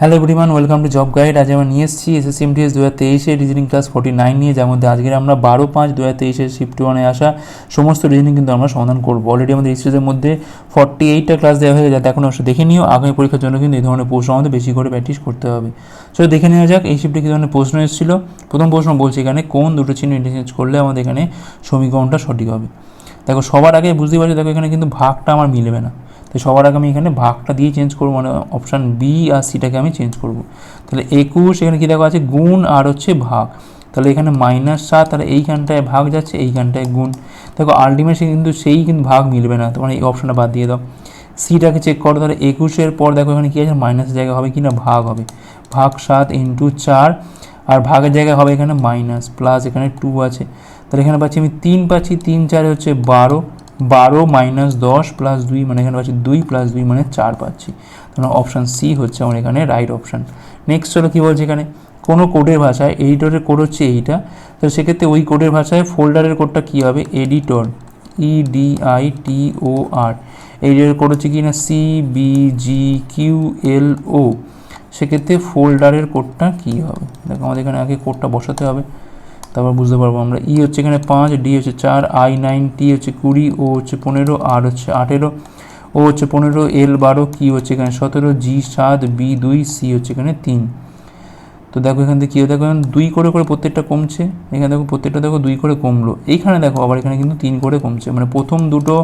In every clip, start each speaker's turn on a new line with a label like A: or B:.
A: Hello everyone welcome to job guide আজ আমরা নিয়ে এসেছি এসএসসি এমটিএস দু হাজার তেইশে রিজনিং ক্লাস ফোর্টি নাইন নিয়ে, যার মধ্যে আজকের আমরা বারো পাঁচ দু হাজার তেইশের শিফট ওয়ানে আসা সমস্ত রিজনিং কিন্তু আমরা সমাধান করব। অলরেডি আমাদের সিরিজের মধ্যে ফর্টি এইটটা ক্লাস দেওয়া হয়ে গেছে এখন অবশ্যই দেখে নিও। আগামী পরীক্ষার জন্য কিন্তু এই ধরনের প্রশ্ন আমাদের বেশি করে প্র্যাকটিস করতে হবে। সো দেখে নেওয়া যাক এই শিফটে কী ধরনের প্রশ্ন এসেছিল। প্রথম প্রশ্ন বলছি এখানে, কোন দুটো চিহ্ন ইন্টারচেঞ্জ করলে আমাদের এখানে সমীকরণটা সঠিক হবে? দেখো, সবার আগে বুঝতে পারছি, দেখো এখানে কিন্তু ভাগটা আমার মিলবে না। তো সবার আগে আমি এখানে ভাগটা দিয়ে চেঞ্জ করব মানে অপশান বি আর সিটাকে আমি চেঞ্জ করব। তাহলে একুশ, এখানে কী দেখো আছে? গুণ আর হচ্ছে ভাগ। তাহলে এখানে মাইনাস সাত, তাহলে এইখানটায় ভাগ যাচ্ছে, এইখানটায় গুণ। দেখো আলটিমেটলি কিন্তু সেই কিন্তু ভাগ মিলবে না তোমার এই অপশানটা বাদ দিয়ে দাও। সিটাকে চেক করো, তাহলে একুশের পর দেখো এখানে কী আছে? মাইনাসের জায়গায় হবে কি না? ভাগ হবে। ভাগ সাত ইন্টু চার, আর ভাগের জায়গায় হবে এখানে মাইনাস প্লাস এখানে টু আছে। তাহলে এখানে পাচ্ছি আমি তিন পাচ্ছি, তিন চারে হচ্ছে বারো। বারো মাইনাস দশ প্লাস দুই মানে এখানে পাচ্ছি দুই প্লাস দুই মানে চার পাচ্ছি। তাহলে অপশান সি হচ্ছে আমার এখানে রাইট অপশান নেক্সট হলো কী বলছে এখানে? কোনো কোডের ভাষায় এডিটরের কোড হচ্ছে এইটা। তো সেক্ষেত্রে ওই কোডের ভাষায় ফোল্ডারের কোডটা কী হবে? Editor E D I T O R এডিটরের code হচ্ছে কি না? C B G Q L O সেক্ষেত্রে ফোল্ডারের কোডটা কী হবে? দেখো আমাদের এখানে আগে কোডটা বসাতে হবে। তারপর বুঝতে পারব আমরা। ই হচ্ছে এখানে পাঁচ ডি হচ্ছে চার আই নাইন টি হচ্ছে কুড়ি ও হচ্ছে পনেরো আর হচ্ছে আঠেরো ও হচ্ছে পনেরো এল বারো কি হচ্ছে এখানে সতেরো জি সাত বি দুই সি হচ্ছে এখানে তিন। তো দেখো এখান থেকে কী দেখো এখন দুই করে করে প্রত্যেকটা কমছে। এখানে দেখো প্রত্যেকটা দেখো দুই করে কমলো। এইখানে দেখো আবার এখানে কিন্তু তিন করে কমছে। মানে প্রথম দুটো,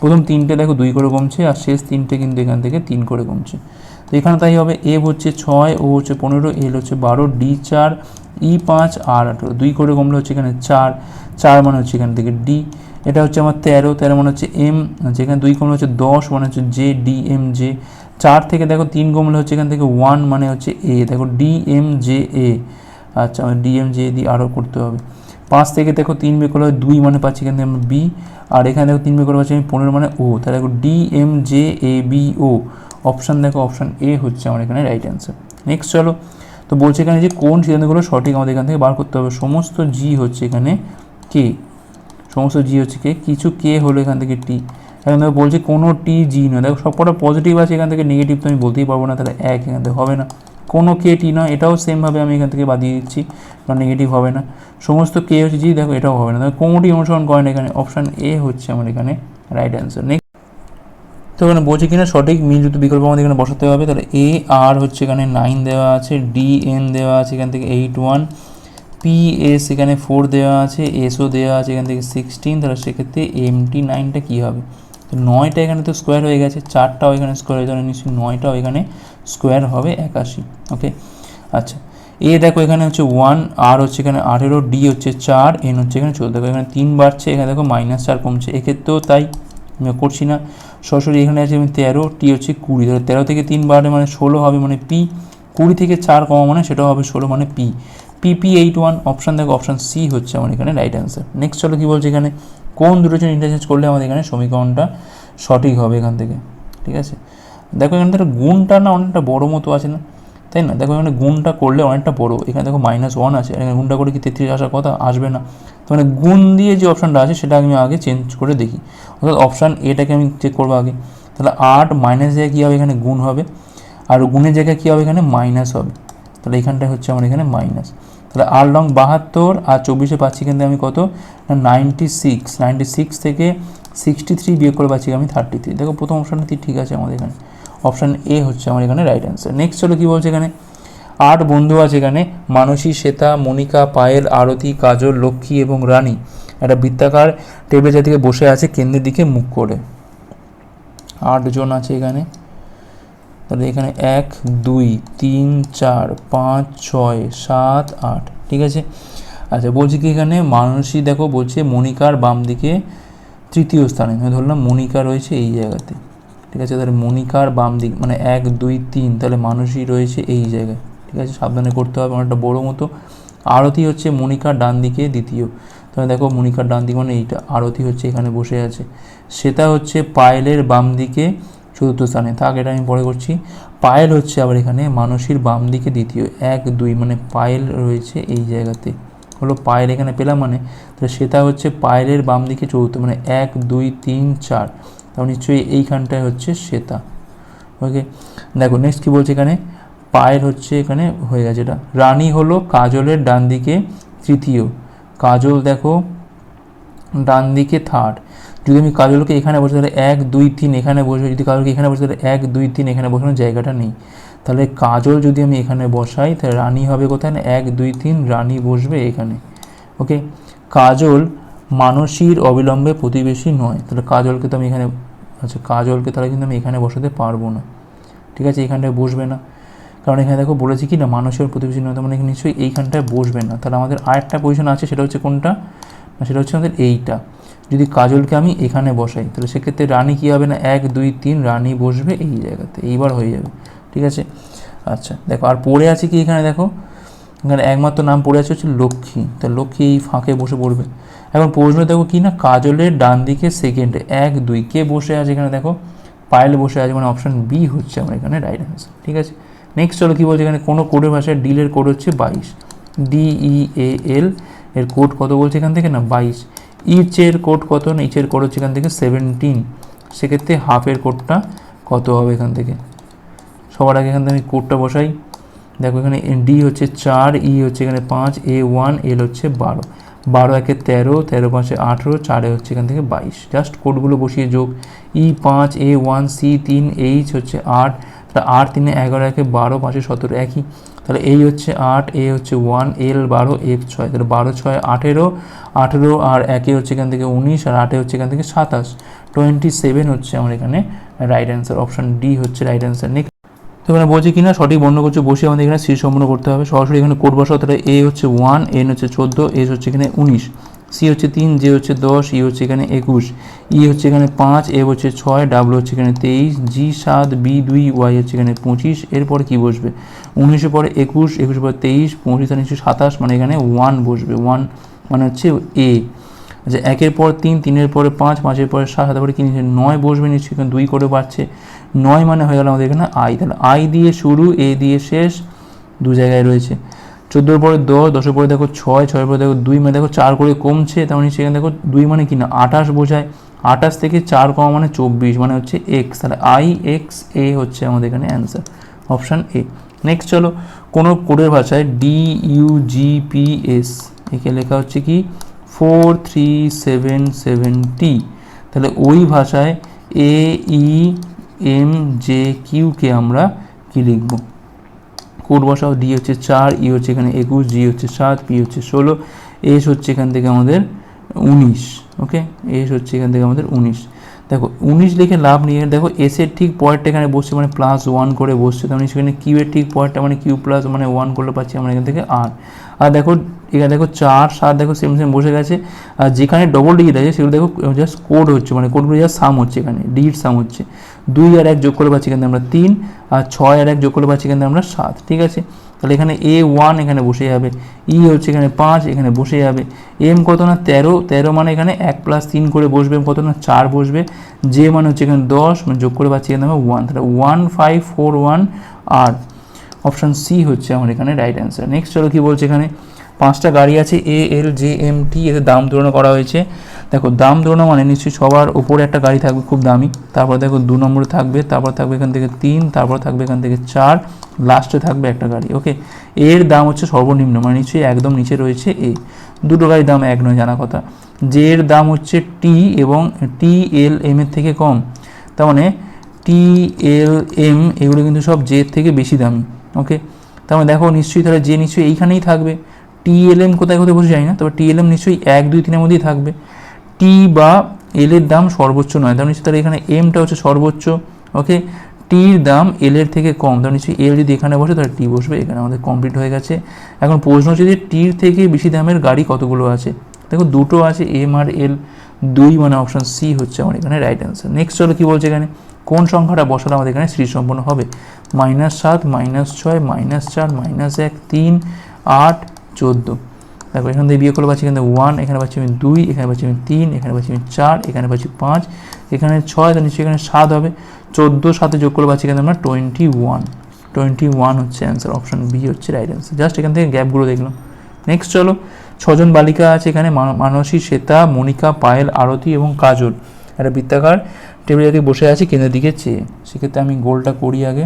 A: প্রথম তিনটে দেখো দুই করে কমছে আর শেষ তিনটে কিন্তু এখান থেকে তিন করে কমছে। তো এখানে তাই হবে। এ হচ্ছে ছয় ও হচ্ছে পনেরো এল হচ্ছে বারো ডি চার ই পাঁচ, আর আঠেরো দুই করে কমলে হচ্ছে এখানে চার চার মানে হচ্ছে এখান থেকে ডি। এটা হচ্ছে আমার তেরো তেরো মানে হচ্ছে এম, যেখানে দুই কমলে হচ্ছে দশ মানে হচ্ছে জে, ডি, এম, জে। চার থেকে দেখো তিন কমলে হচ্ছে এখান থেকে ওয়ান মানে হচ্ছে এ। দেখো ডি, এম, জে, এ। আচ্ছা আমার ডি, এম, জে দিয়ে আরও করতে হবে। পাঁচ থেকে দেখো তিন বে করলে দুই মানে পাচ্ছি এখান থেকে আমরা বি। আর এখানে দেখো তিন বে করে পাচ্ছি আমি পনেরো মানে ও। তাহলে দেখো D, M, J, A, B, O. Option দেখো, অপশান এ হচ্ছে আমার এখানে রাইট অ্যান্সার। নেক্সট চলো। তো বলছে এখানে যে কোন সিদ্ধান্তগুলো সঠিক আমাদের এখান থেকে বার করতে হবে। সমস্ত জি হচ্ছে এখানে কে সমস্ত জি হচ্ছে কে কিছু কে হলো এখান থেকে টি এখন দেখো বলছে কোনো টি জি নয়। দেখো সবকটা পজিটিভ আছে এখান থেকে নেগেটিভ তো আমি বলতেই পারব না, তাহলে এক এখান থেকে হবে না। কোনো কে টি নয়, এটাও সেমভাবে আমি এখান থেকে বাদিয়ে দিচ্ছি, কারণ নেগেটিভ হবে না। সমস্ত কে হচ্ছে জি দেখো এটাও হবে না। দেখো কোনোটি অনুসরণ করে না এখানে। অপশান এ হচ্ছে আমার এখানে রাইট অ্যান্সার তো এখানে বলছে কিনা সঠিক মিলযুক্ত বিকল্প আমাদের এখানে বসাতে হবে। তাহলে এ আর হচ্ছে এখানে নাইন দেওয়া আছে ডি এন দেওয়া আছে, এখান থেকে এইট ওয়ান পি এস এখানে ফোর দেওয়া আছে এসও দেওয়া আছে, এখান থেকে সিক্সটিন তাহলে সেক্ষেত্রে এমটি নাইনটা কী হবে? তো নয়টা এখানে তো স্কোয়ার হয়ে গেছে, চারটাও এখানে স্কোয়ার হয়ে যাবে নিশ্চয়ই নয়টাও এখানে স্কোয়ার হবে একাশি ওকে আচ্ছা এ দেখো এখানে হচ্ছে ওয়ান আর হচ্ছে এখানে আঠেরো ডি হচ্ছে চার এন হচ্ছে এখানে চোদ্দ, দেখো এখানে তিন বাড়ছে, এখানে দেখো মাইনাস চার কমছে, এক্ষেত্রেও তাই করছি না। সরাসরি এখানে আছে তেরো টি হচ্ছে কুড়ি। ধরো তেরো থেকে তিন বাড়ে মানে ষোলো হবে মানে পি কুড়ি থেকে চার কমা মানে সেটাও হবে ষোলো মানে P PP eight one option দেখো অপশান সি হচ্ছে আমার এখানে রাইট অ্যান্সার নেক্সট চলো কী বলছে এখানে? কোন দুটো জন্য ইন্টারচেঞ্জ করলে আমাদের এখানে সমীকরণটা সঠিক হবে এখান থেকে? ঠিক আছে? দেখো এখানে তার গুণটা না অনেকটা বড় মতো আছে না? তাই না? দেখো এখানে গুণটা করলে অনেকটা বড়। এখানে দেখো মাইনাস ওয়ান আছে। এখানে গুণটা করে কি তেত্রিশ আসার কথা? আসবে না। তো মানে গুণ দিয়ে যে অপশানটা আছে, সেটা আমি আগে চেঞ্জ করে দেখি। অর্থাৎ অপশান এটাকে আমি চেক করব আগে। তাহলে আট মাইনাস জায়গায় কী হবে? এখানে গুণ হবে। আর গুণের জায়গায় কী হবে? এখানে মাইনাস হবে। তাহলে এখানটায় হচ্ছে আমার এখানে মাইনাস তাহলে আর লং বাহাত্তর আর চব্বিশে পাচ্ছি কিন্তু আমি কত? না নাইনটি সিক্স নাইনটি সিক্স থেকে সিক্সটি থ্রি বিয়োগ করে পাচ্ছি আমি থার্টি থ্রি দেখো প্রথম অপশানটা ঠিক আছে আমাদের এখানে। অপশান এ হচ্ছে আমার এখানে রাইট অ্যান্সার নেক্সট হলো কী বলছে এখানে? আট বন্ধু আছে এখানে, মানসী, শ্বেতা, মনিকা, পায়েল, আরতি, কাজল, লক্ষ্মী এবং রানী। একটা বৃত্তাকার টেবিল দিকে বসে আছে, কেন্দ্রের দিকে মুখ করে। আটজন আছে এখানে। তাহলে এখানে এক, দুই, তিন, চার, পাঁচ, ছয়, সাত, আট। ঠিক আছে? আচ্ছা বলছি কি এখানে? মানসী দেখো বলছে মনিকার বাম দিকে তৃতীয় স্থানে। ধরলাম মনিকা রয়েছে এই জায়গাতে। ঠিক আছে? তাহলে মনিকার বাম দিক মানে এক, দুই, তিন, তাহলে মানুষই রয়েছে এই জায়গায়। ঠিক আছে? সাবধানে করতে হবে, অনেকটা বড়ো মতো। আরতি হচ্ছে মনিকার ডান দিকে, দ্বিতীয়। তাহলে দেখো মনিকার ডান দিকে মানে এইটা, আরতি হচ্ছে এখানে বসে আছে। সেটা হচ্ছে পায়েলের বাম দিকে চতুর্থ স্থানে। থাক, এটা আমি পরে করছি। পায়েল হচ্ছে আবার এখানে মানসীর বাম দিকে দ্বিতীয়। এক, দুই মানে পায়েল রয়েছে এই জায়গাতে। হলো পায়েল এখানে পেলাম মানে। তাহলে সেটা হচ্ছে পায়েলের বাম দিকে চতুর্থ মানে এক, দুই, তিন, চার। তাহলে নিশ্চয়ই এইখানটায় হচ্ছে শ্বেতা। ওকে দেখো নেক্সট কী বলছে এখানে? পায়ের হচ্ছে এখানে হয়ে গেছে এটা। রানী হলো কাজলের ডান দিকে তৃতীয়। কাজল দেখো, ডান দিকে থার্ড যদি আমি কাজলকে এখানে বসে, তাহলে এক, দুই, তিন এখানে বসবে যদি কাজলকে এখানে বসে, তাহলে এক, দুই, তিন এখানে বসানোর জায়গাটা নেই। তাহলে কাজল যদি আমি এখানে বসাই, তাহলে রানী হবে কোথায়? না এক, দুই, তিন রানী বসবে এখানে। ওকে কাজল মানসীর অবিলম্বে প্রতিবেশী নয়। তাহলে কাজলকে তো আমি এখানে আচ্ছা কাজলকে তাহলে কিন্তু আমি এখানে বসাতে পারব না। ঠিক আছে, এখানটায় বসবে না। কারণ এখানে দেখো বলেছি কি না মানুষের প্রতিবেশী নয় মানে নিশ্চয়ই এইখানটায় বসবে না। তাহলে আমাদের আরেকটা পজিশন আছে, সেটা হচ্ছে কোনটা? না, সেটা হচ্ছে আমাদের এইটা। যদি কাজলকে আমি এখানে বসাই, তাহলে সেক্ষেত্রে রানী কী হবে না? এক, দুই, তিন, রানী বসবে এই জায়গাতে, এইবার হয়ে যাবে। ঠিক আছে? আচ্ছা দেখো, আর পড়ে আছে কি এখানে দেখো? এখানে একমাত্র নাম পড়ে আছে হচ্ছে লক্ষ্মী। তা লক্ষ্মী এই ফাঁকে বসে পড়বে। এখন প্রশ্ন, দেখো কি না, কাজলের ডান দিকে সেকেন্ডে এক, দুই, কে বসে আছে এখানে দেখো? পায়েল বসে আছে মানে অপশন বি হচ্ছে আমার এখানে রাইট অ্যান্সার ঠিক আছে? নেক্সট চলো কী বলছে এখানে, কোনো কোডের ভাষায় ডিলের কোড হচ্ছে বাইশ। ডিই এ এল এর কোড কত বলছে এখান থেকে না, বাইশ। ইচের কোড কত না ইচের কোড হচ্ছে এখান থেকে সেভেন্টিন সেক্ষেত্রে হাফের কোডটা কত হবে এখান থেকে? সবার আগে এখান থেকে আমি কোডটা বসাই। দেখো এখানে ডি হচ্ছে চার ই হচ্ছে এখানে পাঁচ এ ওয়ান এল হচ্ছে বারো। বারো একে তেরো তেরো পাঁচে আঠেরো, চারে হচ্ছে এখান থেকে বাইশ। জাস্ট কোডগুলো বসিয়ে যোগ। ই পাঁচ এ ওয়ান সি তিন এইচ হচ্ছে আট। তাহলে আট তিনে এগারো, একে বারো, পাঁচে সতেরো, একই। তাহলে এই হচ্ছে আট এ হচ্ছে ওয়ান এল বারো এফ ছয়। তাহলে বারো, ছয়, আঠেরো আঠেরো আর একে হচ্ছে এখান থেকে উনিশ, আর আটে হচ্ছে এখান থেকে সাতাশ। টোয়েন্টি সেভেন হচ্ছে আমার এখানে রাইট অ্যান্সার অপশান ডি হচ্ছে রাইট অ্যান্সার নেক্সট তো এখানে বলছে কিনা, সঠিক বর্ণগুচ্ছ বসে আমাদের এখানে সি সম্পূর্ণ করতে হবে। সরাসরি এখানে কোড বসাও, তাহলে এ হচ্ছে ওয়ান এন হচ্ছে চোদ্দ এস হচ্ছে এখানে উনিশ সি হচ্ছে তিন জে হচ্ছে দশ ই হচ্ছে এখানে একুশ ই হচ্ছে এখানে পাঁচ এ হচ্ছে ছয় ডাব্লু হচ্ছে এখানে তেইশ জি সাত বি দুই ওয়াই হচ্ছে এখানে পঁচিশ, এরপরে কি বসবে? উনিশের পরে একুশ একুশের পরে তেইশ, পঁচিশ আর সাতাশ মানে এখানে ওয়ান বসবে ওয়ান মানে হচ্ছে এ আচ্ছা একের পর তিন, তিনের পরে পাঁচ, পাঁচের পরে সাত, সাতের পরে কি নয় বসবে, নিশ্চয়ই এখানে দুই করে বাড়ছে। নয় মানে হয়ে গেল আমাদের এখানে আই। তাহলে আই দিয়ে শুরু, এ দিয়ে শেষ, দু জায়গায় রয়েছে। চোদ্দোর পরে দশ, দশের পরে দেখো ছয়, ছয়ের পরে দেখো দুই মানে দেখো চার করে কমছে, তার মানে সেখানে দেখো দুই মানে কি না, আঠাশ বোঝায়। আঠাশ থেকে চার কমা মানে চব্বিশ মানে হচ্ছে এক্স তাহলে আই এক্স এ হচ্ছে আমাদের এখানে অ্যান্সার অপশান এ নেক্সট চলো, কোনো কোডের ভাষায় D U G P S একে লেখা হচ্ছে কি four three seven seven T তাহলে ওই ভাষায় এ ই এম জে কিউকে আমরা কি লিখব? কোড বসাও ডি হচ্ছে চার ই হচ্ছে এখানে একুশ জি হচ্ছে সাত পি হচ্ছে ষোলো এস হচ্ছে এখান থেকে আমাদের উনিশ, ওকে? এস হচ্ছে এখান থেকে আমাদের উনিশ। দেখো, উনিশ লিখে লাভ নিয়ে দেখো এসের ঠিক পয়েন্টটা এখানে বসছে মানে প্লাস ওয়ান করে বসছে। তার মানে সেখানে কিউ এর ঠিক পয়েন্টটা মানে কিউ প্লাস মানে ওয়ান করলে পাচ্ছি আমরা এখান থেকে আর আর দেখো, এখানে দেখো চার, সাত, দেখো সেম সেম বসে গেছে। আর যেখানে ডবল ডিজিট আছে, সেগুলো দেখো জাস্ট কোড হচ্ছে মানে কোডগুলো জাস্ট সাম হচ্ছে এখানে ডিজিট সাম হচ্ছে। দুই আর এক যোগ করে পাচ্ছি কিন্তু আমরা তিন, আর ছয় আর এক যোগ করে পাচ্ছি কিন্তু আমরা সাত, ঠিক আছে? তাহলে এখানে এ ওয়ান এখানে বসে যাবে, ই হচ্ছে এখানে পাঁচ, এখানে বসে যাবে। এম কত না তেরো তেরো মানে এখানে এক প্লাস তিন করে বসবে কত না চার বসবে। যে মানে হচ্ছে এখানে দশ মানে যোগ করে পাচ্ছি এখানে আমরা ওয়ান তাহলে ওয়ান ফাইভ ফোর ওয়ান আর অপশান সি হচ্ছে আমার এখানে রাইট অ্যান্সার নেক্সট চলো কী বলছে এখানে? পাঁচটা গাড়ি আছে এ এল জে এম টি এদের দাম তুলনা করা হয়েছে। দেখো, দাম তুলনা মানে নিশ্চয়ই সবার উপরে একটা গাড়ি থাকবে খুব দামি। তারপর দেখো, দু নম্বরে থাকবে, তারপর থাকবে এখান থেকে তিন, তারপর থাকবে এখান থেকে চার লাস্টে থাকবে একটা গাড়ি ওকে এর দাম হচ্ছে সর্বনিম্ন মানে নিশ্চয়ই একদম নিচে রয়েছে এ দুটো গাড়ির দাম এক নয়, জানা কথা। জে এর দাম হচ্ছে টি এবং টি এল এম এর থেকে কম। তার মানে টি এল এম এগুলো কিন্তু সব জে থেকে বেশি দামি ওকে তার মানে দেখো, নিশ্চয়ই তাহলে যে নিশ্চয়ই এইখানেই থাকবে। টিএলএম কোথায় কোথায় বসে যায় না, তবে টিএলএম নিশ্চয়ই এক, দুই, তিনের মধ্যেই থাকবে। টি বা এল এর দাম সর্বোচ্চ নয়, তার নিশ্চয়ই তাহলে এখানে এমটা হচ্ছে সর্বোচ্চ ওকে টির দাম এল এর থেকে কম, তার নিশ্চয়ই এল যদি এখানে বসে তাহলে টি বসবে, এখানে আমাদের কমপ্লিট হয়ে গেছে। এখন প্রশ্ন হচ্ছে যে টির থেকে বেশি দামের গাড়ি কতগুলো আছে? দেখো দুটো আছে, এম আর এল, দুই মানে অপশান সি হচ্ছে আমার এখানে রাইট অ্যান্সার নেক্সট চলো কী বলছে এখানে? কোন সংখ্যাটা বসালে আমাদের এখানে সম্পন্ন হবে? মাইনাস সাত মাইনাস ছয় মাইনাস চার মাইনাস এক, তিন, আট চোদ্দ। দেখো, এখান থেকে বিয়ে করলে পাচ্ছি এখানে ওয়ান এখানে পাচ্ছি আমি দুই, এখানে পাচ্ছি আমি তিন, এখানে পাচ্ছি আমি চার, এখানে পাচ্ছি পাঁচ, এখানে ছয় তার নিশ্চয়ই এখানে সাত হবে। চোদ্দ সাথে যোগ করলে পাচ্ছি এখানে আমরা টোয়েন্টি ওয়ান টোয়েন্টি ওয়ান হচ্ছে অ্যান্সার অপশন বি হচ্ছে রাইট অ্যান্সার জাস্ট এখান থেকে গ্যাপগুলো দেখলাম। নেক্সট চলো, ছজন বালিকা আছে এখানে মান- মানসী, শ্বেতা মনিকা পায়েল, আরতি এবং কাজল। একটা বৃত্তাকার টেবিলে দিকে বসে আছে, কেন্দ্রের দিকে চেয়ে। সেক্ষেত্রে আমি গোলটা করি আগে।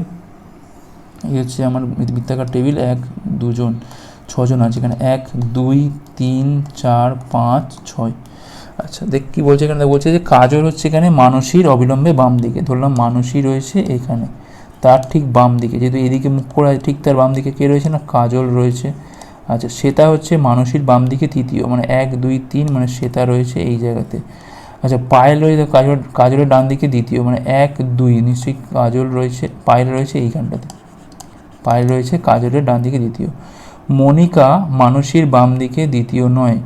A: এই হচ্ছে আমার বৃত্তাকার টেবিল এক, দুজন। ছজন আছে এখানে। এক, দুই, তিন, চার, পাঁচ, ছয়। আচ্ছা দেখ কী বলছে এখানে? বলছে যে কাজল হচ্ছে এখানে মানসীর অবিলম্বে বাম দিকে। ধরলাম মানসী রয়েছে এখানে। তার ঠিক বাম দিকে। যেহেতু এদিকে মুখ করা ঠিক তার বাম দিকে কে রয়েছে না? কাজল রয়েছে। আচ্ছা শ্বেতা হচ্ছে মানসীর বাম দিকে তৃতীয়। মানে এক, দুই, তিন মানে শ্বেতা রয়েছে এই জায়গাতে। আচ্ছা পায়েল রয়েছে, কাজল, কাজলের ডান দিকে দ্বিতীয়। মানে এক, দুই, নিশ্চয়ই কাজল রয়েছে, পায়েল রয়েছে এইখানটাতে পায়েল রয়েছে, কাজলের ডান দিকে দ্বিতীয়। মনিকা মানসীর বাম দিকে দ্বিতীয় নয়।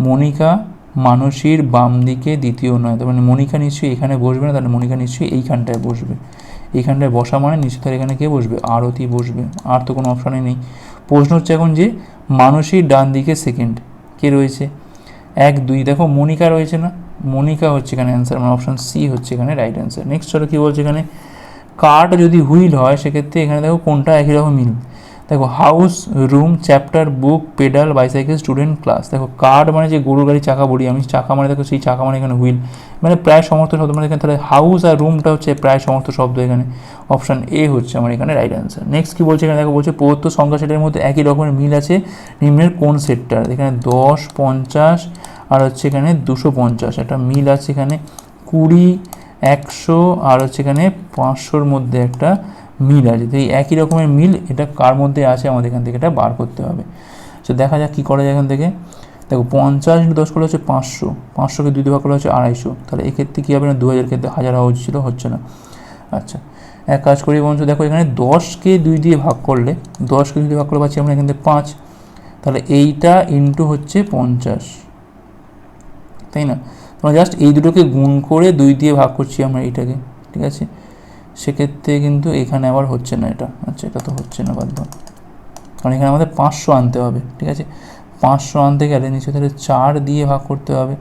A: মনিকা মানসীর বাম দিকে দ্বিতীয় নয়। তার মানে মনিকা নিশ্চয়ই এখানে বসবে না, তাহলে মনিকা নিশ্চয়ই এইখানটায় বসবে। এইখানটায় বসা মানে নিশ্চয়ই তার এখানে কে বসবে? আরতি বসবে। আর তো কোনো অপশানে নেই। প্রশ্ন হচ্ছে এখন যে মানসীর ডান দিকে সেকেন্ড কে রয়েছে? এক, দুই, দেখো মনিকা রয়েছে না? মনিকা হচ্ছে এখানে অ্যান্সার মানে অপশান সি হচ্ছে এখানে রাইট অ্যান্সার নেক্সট চলো কী বলছে এখানে? কার্ড যদি হুইল হয়, সেক্ষেত্রে এখানে দেখো কোনটা একই রকম মিল? দেখো house room chapter book pedal bicycle student class দেখো কার্ড মানে যে গরুর গাড়ি চাকা বলি, আমি চাকা মানে দেখো সেই চাকা মানে এখানে হুইল মানে প্রায় সমর্থ শব্দ মানে এখানে তাহলে হাউস আর রুমটা হচ্ছে প্রায় সমর্থ শব্দ এখানে। অপশান এ হচ্ছে আমার এখানে রাইট অ্যান্সার নেক্সট কী বলছে এখানে? দেখো, বলছে প্রদত্ত সংখ্যা সেটের মধ্যে একই রকমের মিল আছে নিম্নের কোন সেটটার? এখানে দশ, পঞ্চাশ আর হচ্ছে এখানে দুশো পঞ্চাশ। একটা মিল আছে এখানে কুড়ি, একশো আর হচ্ছে এখানে পাঁচশোর মধ্যে একটা মিল আছে। তো এই একই রকমের মিল, এটা কার মধ্যে আছে আমাদের এখান থেকে এটা বার করতে হবে। তো দেখা যাক কী করা যায় এখান থেকে। দেখো, পঞ্চাশ দশ করলে হচ্ছে পাঁচশো। পাঁচশোকে দুই ভাগ করলে হচ্ছে আড়াইশো। তাহলে এক্ষেত্রে কী হবে না? দু হাজার ক্ষেত্রে হাজার হওয়া উচিত ছিল, হচ্ছে না। আচ্ছা এক কাজ করি বঞ্চ দেখো এখানে দশকে দুই দিয়ে ভাগ করলে, দশকে দুই দিয়ে ভাগ করলে পাচ্ছি আমরা এখান থেকে পাঁচ। তাহলে এইটা ইন্টু হচ্ছে পঞ্চাশ। তাই না? তোমরা জাস্ট এই দুটোকে গুণ করে দুই দিয়ে ভাগ করছি আমরা এইটাকে, ঠিক আছে? সেক্ষেত্রে কিন্তু এখানে আবার হচ্ছে না এটা। আচ্ছা এটা তো হচ্ছে না, বাদ দাও। কারণ এখানে আমাদের পাঁচশো আনতে হবে, ঠিক আছে? পাঁচশো আনতে গেলে নিশ্চয়ই তাহলে চার দিয়ে ভাগ করতে হবে।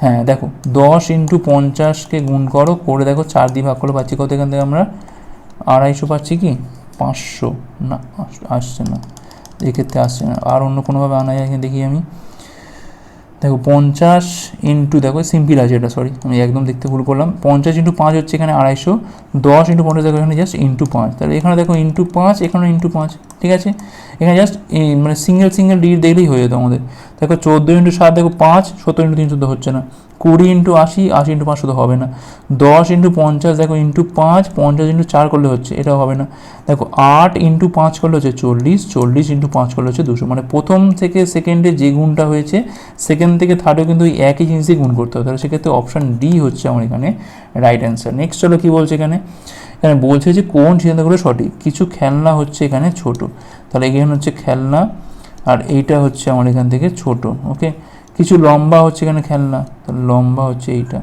A: হ্যাঁ দেখো, দশ ইন্টু পঞ্চাশকে গুণ করো, করে দেখো, চার দিয়ে ভাগ করে পাচ্ছি কত? এখান থেকে আমরা আড়াইশো পাচ্ছি কি? পাঁচশো। না, আস- আসছে না। এক্ষেত্রে আসছে না। আর অন্য কোনোভাবে আনা যায় দেখি আমি। দেখো পঞ্চাশ ইন্টু দেখো সিম্পল আছে এটা সরি আমি একদম দেখতে ভুল করলাম। পঞ্চাশ ইন্টু পাঁচ হচ্ছে এখানে আড়াইশো, দশ ইন্টু পঞ্চাশ, দেখো এখানে জাস্ট ইন্টু পাঁচ। তাহলে এখানে দেখো ইন্টু পাঁচ এখানে ইন্টু পাঁচ, ঠিক আছে? এখানে জাস্ট মানে সিঙ্গেল সিঙ্গেল ডিট দেখলেই হয়ে যেত আমাদের। দেখো চোদ্দ ইন্টু সাত, দেখো পাঁচ সত্তর ইন্টু তিন, চোদ্দ হচ্ছে না। কুড়ি ইন্টু আশি আশি ইন্টু পাঁচশো তো হবে না। দশ ইন্টু পঞ্চাশ, দেখো ইন্টু পাঁচ, পঞ্চাশ ইন্টু চার করলে হচ্ছে, এটাও হবে না। দেখো আট ইন্টু পাঁচ করলে হচ্ছে চল্লিশ চল্লিশ ইন্টু পাঁচ করলে হচ্ছে দুশো। মানে প্রথম থেকে সেকেন্ডে যে গুণটা হয়েছে সেকেন্ড থেকে থার্ডেও কিন্তু ওই একই জিনিসই গুণ করতে হবে। তাহলে সেক্ষেত্রে অপশান ডি হচ্ছে আমার এখানে রাইট অ্যান্সার নেক্সট চলো কী বলছে এখানে? এখানে বলছে যে কোন সিদ্ধান্তগুলো সঠিক? কিছু খেলনা হচ্ছে এখানে ছোট। তাহলে এখানে হচ্ছে খেলনা, আর এইটা হচ্ছে আমার এখান থেকে ছোট ওকে কিছু লম্বা হচ্ছে এখানে খেলনা? লম্বা হচ্ছে এইটা।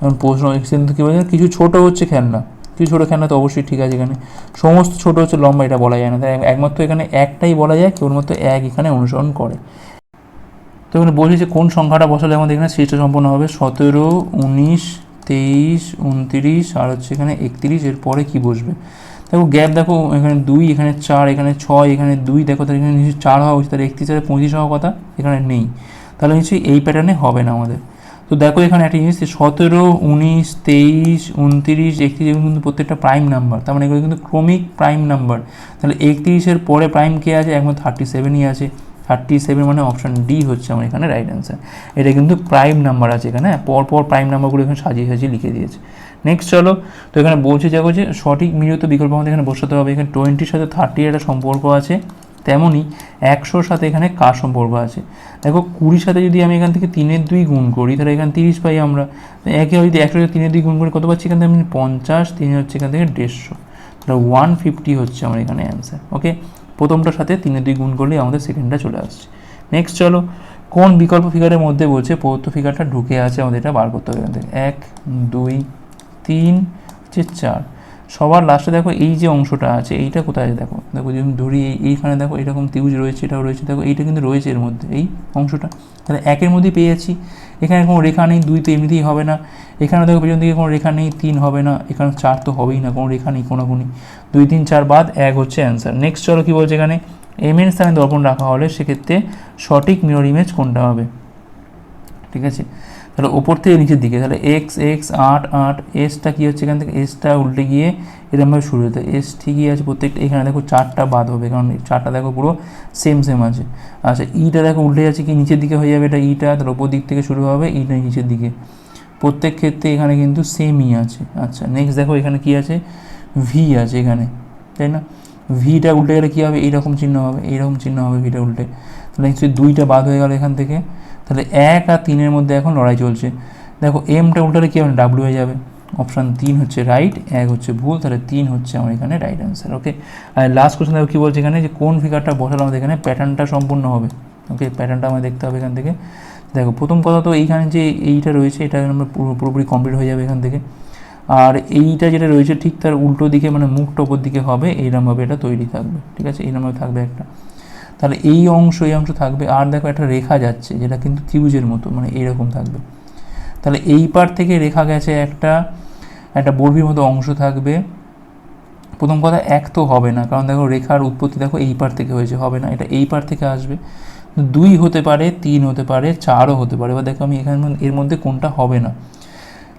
A: এখন প্রশ্ন সিদ্ধান্ত কী বলছে কিছু ছোট হচ্ছে খেলনা। কিছু ছোটো খেলনা তো অবশ্যই ঠিক আছে এখানে। সমস্ত ছোট হচ্ছে লম্বা, এটা বলা যায় না। তাই একমাত্র এখানে একটাই বলা যায়, কেবলমাত্র এক এখানে অনুসরণ করে। তো এখানে বলছি যে কোন সংখ্যাটা বসালে আমাদের এখানে সৃষ্ট সম্পন্ন হবে? সতেরো, উনিশ, তেইশ, উনত্রিশ আর হচ্ছে এখানে একত্রিশ। এর পরে কী বসবে? দেখো গ্যাপ দেখো, এখানে দুই, এখানে চার, এখানে ছয়, এখানে দুই। দেখো তাহলে এখানে চার হওয়া উচিত। তাহলে একত্রিশ আর পঁচিশ হওয়ার কথা এখানে নেই। তাহলে নিশ্চয়ই এই প্যাটার্নে হবে না আমাদের। তো দেখো এখানে একটা জিনিস সতেরো উনিশ তেইশ উনত্রিশ একত্রিশ এগুলো কিন্তু প্রত্যেকটা প্রাইম নাম্বার তার মানে এগুলো কিন্তু ক্রমিক প্রাইম নাম্বার তাহলে একত্রিশের পরে প্রাইম কে আছে? একমাত্র থার্টি সেভেনই আছে। থার্টি সেভেন মানে অপশান ডি হচ্ছে আমার এখানে রাইট অ্যান্সার এটা কিন্তু প্রাইম নাম্বার আছে এখানে হ্যাঁ, পর পর প্রাইম নাম্বারগুলো এখানে সাজিয়ে সাজিয়ে লিখে দিয়েছে। নেক্সট চলো তো এখানে বলছে যাব যে সঠিক মিলিত বিকল্প আমাদের এখানে বসাতে হবে। এখানে টোয়েন্টির সাথে থার্টির একটা সম্পর্ক আছে। তেমনই একশোর সাথে এখানে কার সম্পর্ক আছে? দেখো, কুড়ির সাথে যদি আমি এখান থেকে তিনের দুই গুণ করি, তাহলে এখানে তিরিশ পাই আমরা। একে যদি একশো তিনের দুই গুণ করে, কত পাচ্ছি এখান? থেকে আমি পঞ্চাশ, তিন হচ্ছে এখান থেকে দেড়শো। তাহলে ওয়ান ফিফটি হচ্ছে আমার এখানে অ্যান্সার ওকে প্রথমটার সাথে তিনের দুই গুণ করলেই আমাদের সেকেন্ডটা চলে আসছে। নেক্সট চলো, কোন বিকল্প ফিগারের মধ্যে বলছে প্রদত্ত ফিগারটা ঢুকে আছে আমাদের এটা বার করতে হবে এখান থেকে। এক, দুই, তিন, হচ্ছে চার। সবার লাস্টে দেখো এই যে অংশটা আছে, এইটা কোথায় আছে দেখো? দেখো যদি ধরি এই- এইখানে দেখো এরকম তিউজ রয়েছে, এটাও রয়েছে, দেখো এইটা কিন্তু রয়েছে এর মধ্যে, এই অংশটা। তাহলে একের মধ্যেই পেয়ে যাচ্ছি। এখানে কোনো রেখা নেই, দুই তো এমনিতেই হবে না। এখানে দেখো পেছন দিকে কোনো রেখা নেই, তিন হবে না, এখানে চার তো হবেই না, কোনো রেখা নেই কোনো কোনি দুই, তিন, চার বাদ, এক হচ্ছে অ্যান্সার নেক্সট চলো কী বলছে এখানে? এম এর স্থানে দর্পণ রাখা হলে সেক্ষেত্রে সঠিক মিরর ইমেজ কোনটা হবে? ঠিক আছে? তাহলে ওপর থেকে নিচের দিকে, তাহলে এক্স এক্স আট আট এসটা কী হচ্ছে এখান থেকে? এসটা উল্টে গিয়ে এরকমভাবে শুরু হতে এস ঠিকই আছে প্রত্যেকটা, এখানে দেখো চারটা বাদ হবে, কারণ চারটা দেখো পুরো সেম সেম আছে। আচ্ছা ইটা দেখো উল্টে যাচ্ছে কি? নিচের দিকে হয়ে যাবে এটা ইটা তাহলে ওপর দিক থেকে শুরু হবে ইটা নিচের দিকে। প্রত্যেক ক্ষেত্রে এখানে কিন্তু সেমই আছে। আচ্ছা নেক্সট দেখো এখানে কি আছে? ভি আছে এখানে, তাই না? ভিটা উল্টে গেলে কী হবে? এইরকম চিহ্ন হবে, এইরকম চিহ্ন হবে ভিটা উল্টে। তাহলে নিশ্চয়ই দুইটা বাদ হয়ে গেল এখান থেকে। তাহলে এক আর তিনের মধ্যে এখন লড়াই চলছে। দেখো এমটা উল্টালে কী হবে? ডাব্লু হয়ে যাবে। অপশান তিন হচ্ছে রাইট এক হচ্ছে ভুল, তাহলে তিন হচ্ছে আমার এখানে রাইট অ্যান্সার ওকে আর লাস্ট কোশ্চেন দেখো কী বলছে এখানে যে, কোন ফিগারটা বসালে আমাদের এখানে? প্যাটার্নটা সম্পূর্ণ হবে ওকে প্যাটার্নটা আমাদের দেখতে হবে এখান থেকে। দেখো, প্রথম কথা তো এইখানে যে এইটা রয়েছে, এটা আমরা পুরো- পুরোপুরি কমপ্লিট হয়ে যাবে এখান থেকে। আর এইটা যেটা রয়েছে, ঠিক তার উল্টো দিকে মানে মুখটা ওপর দিকে হবে এইরকমভাবে এটা তৈরি থাকবে, ঠিক আছে? এইরকমভাবে থাকবে একটা। তাহলে এই অংশ এই অংশ থাকবে। আর দেখো একটা রেখা যাচ্ছে, যেটা কিন্তু ত্রিভুজের মতো মানে এইরকম থাকবে। তাহলে এই পার থেকে রেখা গেছে একটা একটা বর্গীর মতো অংশ থাকবে। প্রথম কথা, এক তো হবে না, কারণ দেখো রেখার উৎপত্তি দেখো এই পার থেকে হয়েছে, হবে না, এটা এই পার থেকে আসবে। দুই হতে পারে, তিন হতে পারে, চারও হতে পারে এবার দেখো আমি এখানে এর মধ্যে কোনটা হবে না।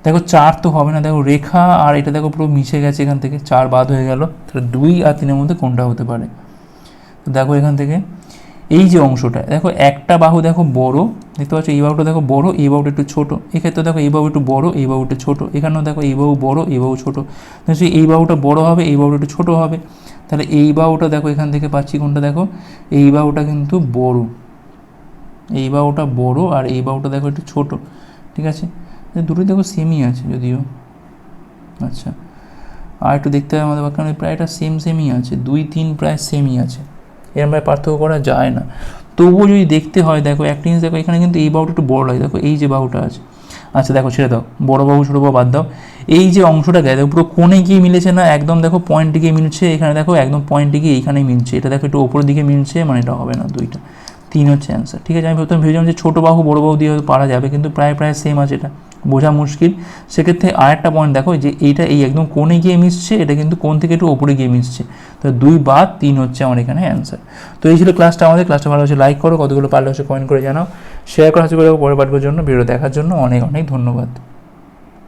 A: দেখো চার তো হবে না, দেখো রেখা আর এটা দেখো পুরো মিশে গেছে এখান থেকে, চার বাদ হয়ে গেল, তাহলে দুই আর তিনের মধ্যে কোনটা হতে পারে? দেখো এখান থেকে। এই যে অংশটা, দেখো একটা বাহু দেখো বড়, দেখতে পাচ্ছ? এই বাহুটা দেখো বড়, এই বাহুটা একটু ছোট। এক্ষেত্রে দেখো এই বাহু একটু বড়, এই বাহুটা ছোট। এখানেও দেখো এই বাহু বড়, এই বাহু ছোট। নিশ্চয়ই এই বাহুটা বড় হবে, এই বাহুটা একটু ছোট হবে। তাহলে এই বাহুটা দেখো এখান থেকে পাচ্ছি কোনটা দেখো? এই বাহুটা কিন্তু বড়। এই বাহুটা বড় আর এই বাহুটা দেখো একটু ছোট। ঠিক আছে? দুটোই দেখো সেমই আছে যদিও। আচ্ছা। আর একটু দেখতে হবে আমাদের কারণ প্রায় এটা সেম সেমই আছে। দুই, তিন প্রায় সেমই আছে। এরমভাবে পার্থক্য করা যায় না। তবুও যদি দেখতে হয়, দেখো একটা জিনিস দেখো, এখানে কিন্তু এই বাহুটা একটু বড় লাগে। দেখো, এই যে বাহুটা আছে। আচ্ছা দেখো, ছেড়ে দাও। বড় বাহু, ছোটো বাহু বাদ দাও। এই যে অংশটা দেখো পুরো কোণে গিয়ে মিলেছে না, একদম দেখো পয়েন্টে গিয়ে মিলছে, এখানে দেখো, একদম পয়েন্টে গিয়ে এইখানেই মিলছে। এটা দেখো, একটু ওপরের দিকে মিলছে মানে এটা হবে না দুইটা। তিন হচ্ছে অ্যান্সার ঠিক আছে? আমি প্রথমে ভেবেছিলাম যে ছোটো বাহু, বড় বাহু দিয়ে হয়তো পারা যাবে, কিন্তু প্রায় প্রায় সেম আছে এটা। বোঝা মুশকিল। সেক্ষেত্রে আরেকটা পয়েন্ট দেখো, যে এইটা এই একদম কোণে গিয়ে মিশছে, এটা কিন্তু কোণ থেকে একটু ওপরে গিয়ে মিশছে। তো দুই বাদ, তিন হচ্ছে আমার এখানে অ্যান্সার তো এই ছিল ক্লাসটা আমাদের। ক্লাসটা ভালো হচ্ছে লাইক করো। কতগুলো পারলে হচ্ছে কমেন্ট করে জানাও। শেয়ার করা হচ্ছে পরে পাঠবার জন্য, ভিডিও দেখার জন্য অনেক অনেক ধন্যবাদ।